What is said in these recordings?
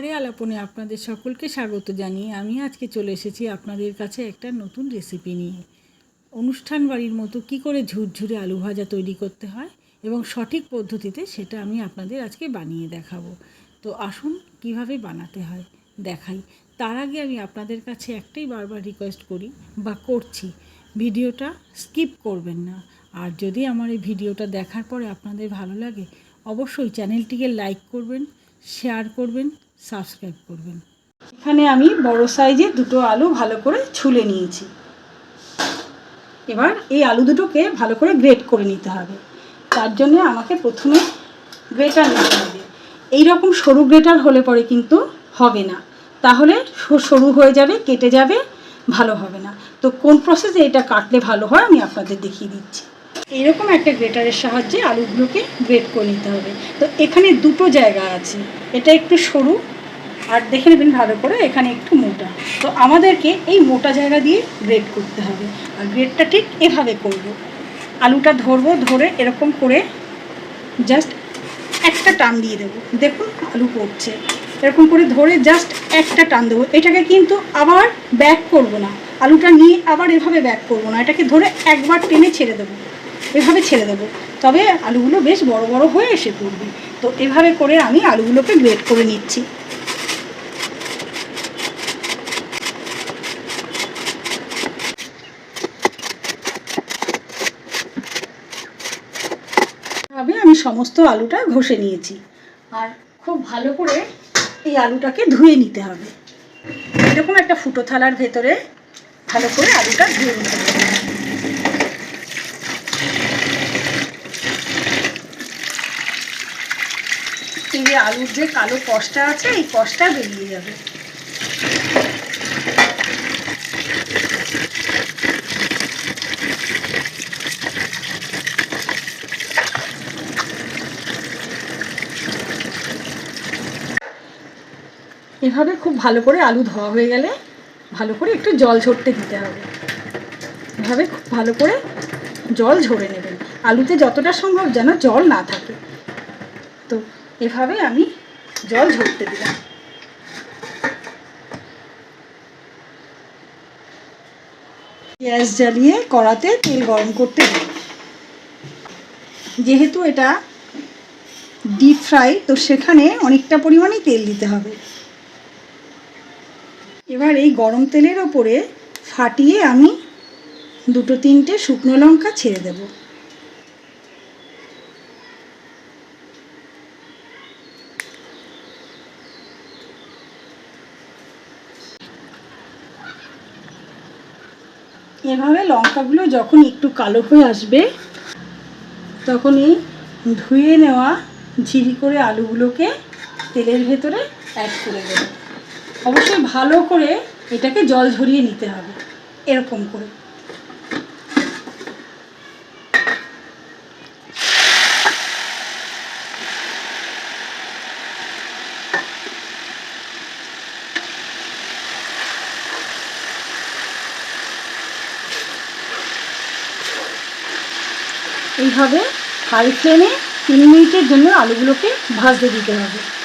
আহারে আলাপনে আপনাদের সকলকে স্বাগত জানিয়ে আমি আজকে চলে এসেছি আপনাদের কাছে একটা নতুন রেসিপি নিয়ে। অনুষ্ঠান বাড়ির মতো কি করে ঝুরঝুরে আলু ভাজা তৈরি করতে হয় এবং সঠিক পদ্ধতিতে সেটা আমি আপনাদের আজকে বানিয়ে দেখাবো। তো আসুন কীভাবে বানাতে হয়, দেখাই। তার আগে আমি আপনাদের কাছে একটাই বারবার রিকোয়েস্ট করি বা করছি, ভিডিওটা স্কিপ করবেন না। আর যদি আমার এই ভিডিওটা দেখার পরে আপনাদের ভালো লাগে, অবশ্যই চ্যানেলটিকে লাইক করবেন শেয়ার করবেন সাবস্ক্রাইব করবেন। এখানে আমি বড় সাইজে দুটো আলু ভালো করে ছুলে নিয়েছি। এবার এই আলু দুটোকে ভালো করে গ্রেট করে নিতে হবে। তার জন্য আমাকে প্রথমে গ্রেটার নিতে হবে। এই রকম সরু গ্রেটার হলে পরে কিন্তু হবে না। তাহলে সরু হয়ে যাবে, কেটে যাবে, ভালো হবে না। তো কোন প্রসেসে এটা কাটলে ভালো হয় আমি আপনাদের দেখিয়ে দিচ্ছি। এইরকম একটা গ্রেটারের সাহায্যে আলুগুলোকে গ্রেট করে নিতে হবে। তো এখানে দুটো জায়গা আছে। এটা একটু সরু আর দেখে নেবেন ভালো করে এখানে একটু মোটা। তো আমাদেরকে এই মোটা জায়গা দিয়ে গ্রেড করতে হবে। আর গ্রেডটা ঠিক এভাবে করব। আলুটা ধরবো, ধরে এরকম করে জাস্ট একটা টান দিয়ে দেবো। দেখুন আলু পড়ছে। এরকম করে ধরে জাস্ট একটা টান দেবো। এটাকে কিন্তু আবার ব্যাক করব না। আলুটা নিয়ে আবার এভাবে ব্যাক করব না। এটাকে ধরে একবার টেনে ছেড়ে দেবো। এভাবে ছেড়ে দেবো। তবে আলুগুলো বেশ বড় বড় হয়ে এসে পড়বে। তো এভাবে করে আমি আলুগুলোকে গ্রেড করে নিচ্ছি ভাবে আমি সমস্ত আলুটা ঘষে নিয়েছি। আর খুব ভালো করে এই আলুটাকে ধুয়ে নিতে হবে। এরকম একটা ফুটো থালার ভেতরে ভালো করে আলুটা ধুয়ে নিতে হবে। এই যে আলুর যে কালো কষটা আছে, এই কষটা বেরিয়ে যাবে। এভাবে খুব ভালো করে আলু ধোয়া হয়ে গেলে ভালো করে একটু জল ঝরতে দিতে হবে। এভাবে খুব ভালো করে জল ঝরে নেবেন আলুতে যতটা সম্ভব যেন জল না থাকে। তো এভাবে আমি জল ঝরতে দিলাম। গ্যাস জ্বালিয়ে কড়াতে তেল গরম করতে দিই যেহেতু এটা ডিপ ফ্রাই, তো সেখানে অনেকটা পরিমাণেই তেল দিতে হবে। এবার এই গরম তেলের ওপরে ফাটিয়ে আমি দুটো তিনটে শুকনো লঙ্কা ছেড়ে দেব। এভাবে লঙ্কাগুলো যখন একটু কালো হয়ে আসবে, তখন এই ধুয়ে নেওয়া ঝিরি করে আলুগুলোকে তেলের ভেতরে অ্যাড করে দেবো। অবশ্যই ভালো করে এটাকে জল ঝরিয়ে নিতে হবে, এরকম করে। এইভাবে হাই ফ্লেমে তিন মিনিটের জন্য আলুগুলোকে ভাজতে দিতে হবে।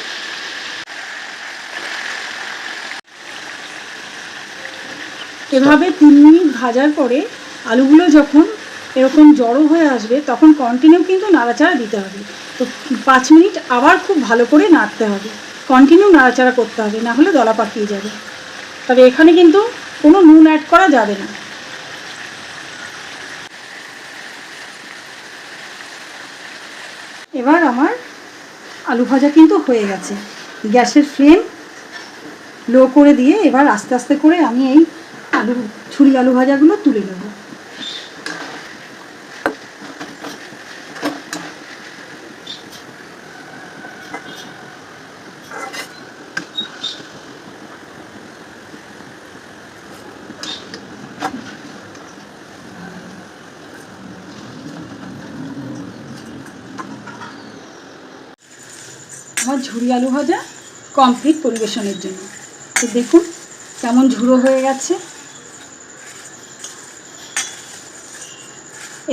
এভাবে তিন মিনিট ভাজার পরে আলুগুলো যখন এরকম জড়ো হয়ে আসবে, তখন কন্টিনিউ কিন্তু নাড়াচাড়া দিতে হবে। তো পাঁচ মিনিট আবার খুব ভালো করে নাড়তে হবে। কন্টিনিউ নাড়াচাড়া করতে হবে, না হলে দলা পাকিয়ে যাবে। তবে এখানে কিন্তু কোনো নুন অ্যাড করা যাবে না। এবার আমার আলু ভাজা কিন্তু হয়ে গেছে। গ্যাসের ফ্লেম লো করে দিয়ে এবার আস্তে আস্তে করে আমি এই আলু ছুরি আলু ভাজাগুলো তুলে নেব। আমার ঝুরি আলু ভাজা কমপ্লিট পরিবেশনের জন্য। তো দেখুন কেমন ঝুড়ো হয়ে গেছে।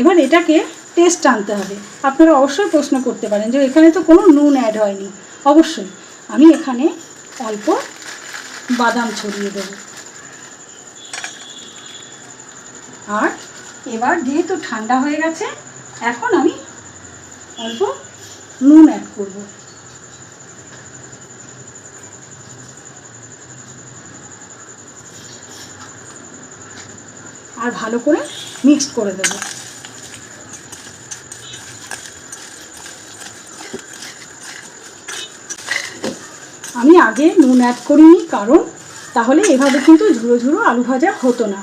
এবার এটাকে টেস্ট আনতে হবে। আপনারা অবশ্যই প্রশ্ন করতে পারেন যে এখানে তো কোনো নুন অ্যাড হয়নি। অবশ্যই, আমি এখানে অল্প বাদাম ছড়িয়ে দেবো। আর এবার যেহেতু ঠান্ডা হয়ে গেছে, এখন আমি অল্প নুন অ্যাড করব। আর ভালো করে মিক্স করে দেবো। আমি আগে নুন অ্যাড করিনি, কারণ তাহলে এভাবে কিন্তু ঝুড়ো ঝুড়ো আলু ভাজা হতো না।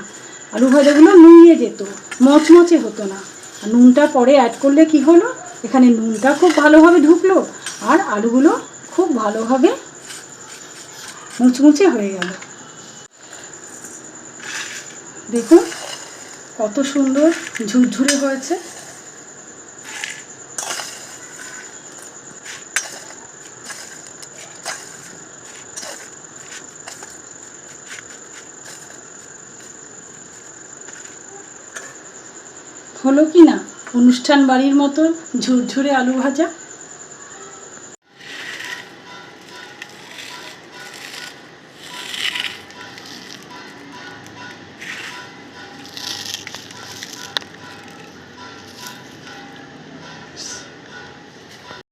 আলু ভাজাগুলো নুইয়ে যেত, মচমচে হতো না। আর নুনটা পরে অ্যাড করলে কি হলো? এখানে নুনটা খুব ভালোভাবে ঢুকলো, আর আলুগুলো খুব ভালোভাবে মুচমুচে হয়ে গেল। দেখুন কত সুন্দর ঝুরঝুরে হয়েছে। হলো কি না? অনুষ্ঠান বাড়ির মতো ঝুরঝুরে আলু ভাজা?